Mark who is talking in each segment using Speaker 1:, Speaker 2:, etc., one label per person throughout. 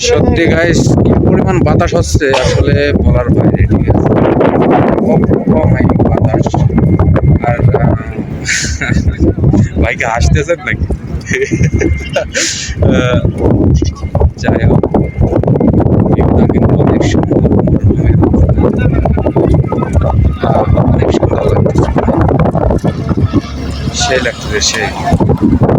Speaker 1: সত্যি গাইস কি পরিমাণ বাতাস হচ্ছে আসলে বলার বাইরে ঠিক আছে। বাতাস। আর ভাইকে হাসতেছেন নাকি? যাই হোক। অনেক সেই লাগতেছে, সেই।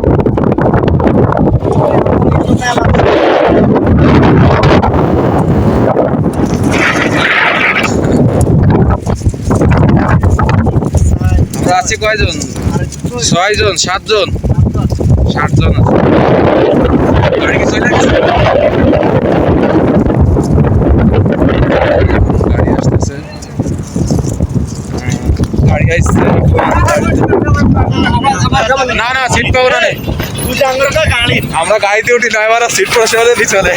Speaker 1: আছি কয়জন? ছয়জন, সাতজন? সাতজন আছে। না না সিট পাবো না। আমরা গাড়িতে উঠি ড্রাইভার সিট প্রশ্নে দিয়ে চলে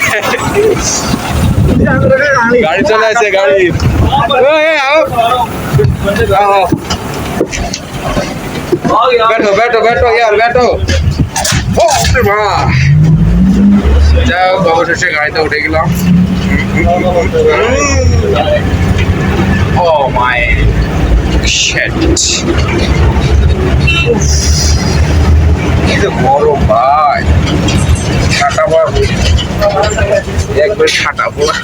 Speaker 1: গাড়ি চলে আসছে গাড়ি। আও। আও। बैठो बैठो बैठो यार बैठो ও বাহ যাই হোক অবশেষে গাড়িতে উঠে গেলাম ও মাই শেট কি যে গরম ভাই ঠাটা পড়া একবার ঠাটা পড়া